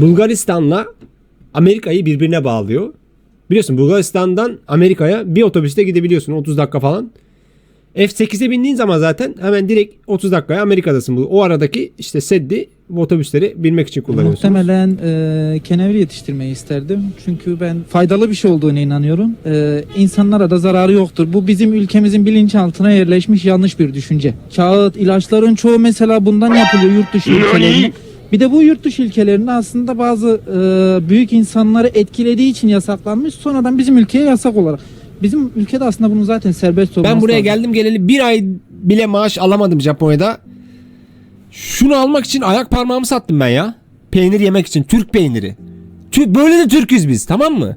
Bulgaristan'la Amerika'yı birbirine bağlıyor. Biliyorsun Bulgaristan'dan Amerika'ya bir otobüste gidebiliyorsun 30 dakika falan. F8'e bindiğin zaman zaten hemen direkt 30 dakikaya Amerika'dasın. Bu- O aradaki işte seddi bu otobüsleri binmek için kullanıyorsunuz. Muhtemelen e, kenevir yetiştirmeyi isterdim. Çünkü ben faydalı bir şey olduğuna inanıyorum. E, insanlara da zararı yoktur. Bu bizim ülkemizin bilinçaltına yerleşmiş yanlış bir düşünce. Kağıt, ilaçların çoğu mesela bundan yapılıyor yurt dışı ülkelerinde. Bir de bu yurt dışı ülkelerinde aslında bazı e, büyük insanları etkilediği için yasaklanmış. Sonradan bizim ülkeye yasak olarak. Bizim ülkede aslında bunun zaten serbest olması Ben buraya lazım. geldim geleli bir ay bile maaş alamadım Japonya'da. Şunu almak için ayak parmağımı sattım ben ya. Peynir yemek için. Türk peyniri. Tü- böyle de Türküz biz tamam mı?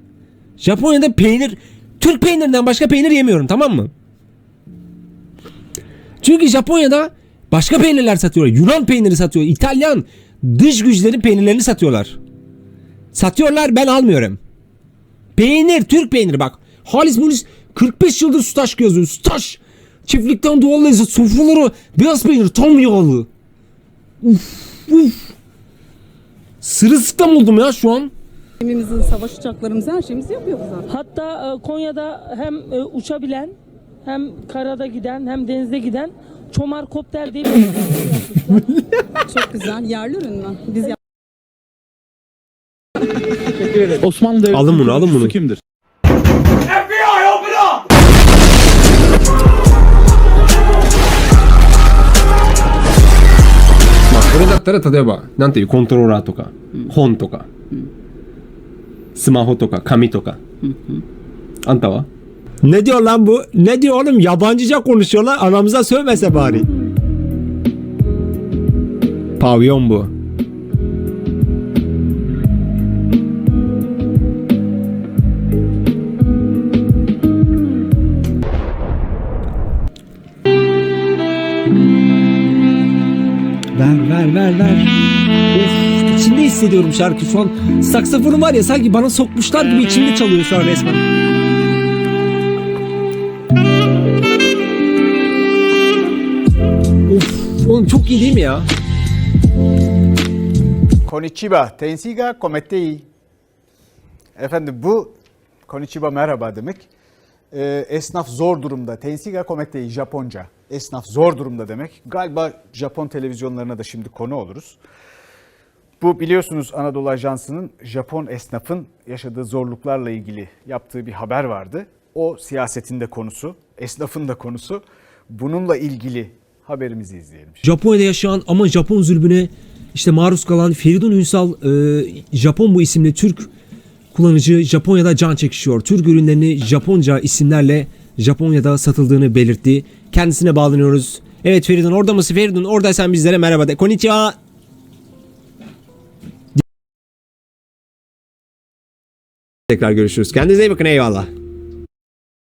Japonya'da peynir Türk peynirinden başka peynir yemiyorum tamam mı? Çünkü Japonya'da başka peynirler satıyorlar. Yunan peyniri satıyor. İtalyan dış güçlerin peynirlerini satıyorlar. Satıyorlar ben almıyorum. Peynir, Türk peyniri bak. Halis Mulis 45 yıldır Staş yazıyor. Staş. Çiftlikten doğal lezzet sofraları beyaz peynir tam yağlı. Uf uf. Sırılsıklam oldum ya şu an. Gemimizin, savaş uçaklarımızı, her şeyimizi yapıyoruz zaten. Hatta e, Konya'da hem e, uçabilen hem karada giden hem denizde giden çomar kopter diye bir Çok güzel. Yerli ürün mü? Biz Osmanlı Devleti'nin Alın bunu, alın kurucusu bunu. kimdir? Ma これだったら例えばなんていうコントローラーとか本とかスマホとか紙とかあんたは ne diyor lan bu? Ne diyor oğlum? Yabancıca konuşuyorlar. Anamıza sövmese bari. Pavyon bu. Ver ver ver ver. Of içinde hissediyorum şarkı şu an. Saksafonu var ya sanki bana sokmuşlar gibi içimde çalıyor şu an resmen. Oğlum çok iyi değil mi ya? Konnichiwa, tensiga komettei. Efendim bu Konnichiwa merhaba demek. Ee, esnaf zor durumda. Tensiga komettei Japonca. Esnaf zor durumda demek. Galiba Japon televizyonlarına da şimdi konu oluruz. Bu biliyorsunuz Anadolu Ajansı'nın Japon esnafın yaşadığı zorluklarla ilgili yaptığı bir haber vardı. O siyasetin de konusu, esnafın da konusu. Bununla ilgili haberimizi izleyelim. Japonya'da yaşayan ama Japon zulmüne işte maruz kalan Feridun Ünsal e, Japon bu isimli Türk kullanıcı Japonya'da can çekişiyor. Türk ürünlerini Japonca isimlerle Japonya'da satıldığını belirtti. Kendisine bağlanıyoruz. Evet Feridun orada mısın? Feridun oradaysan bizlere merhaba de. Konnichiwa. Tekrar görüşürüz. Kendinize iyi bakın eyvallah.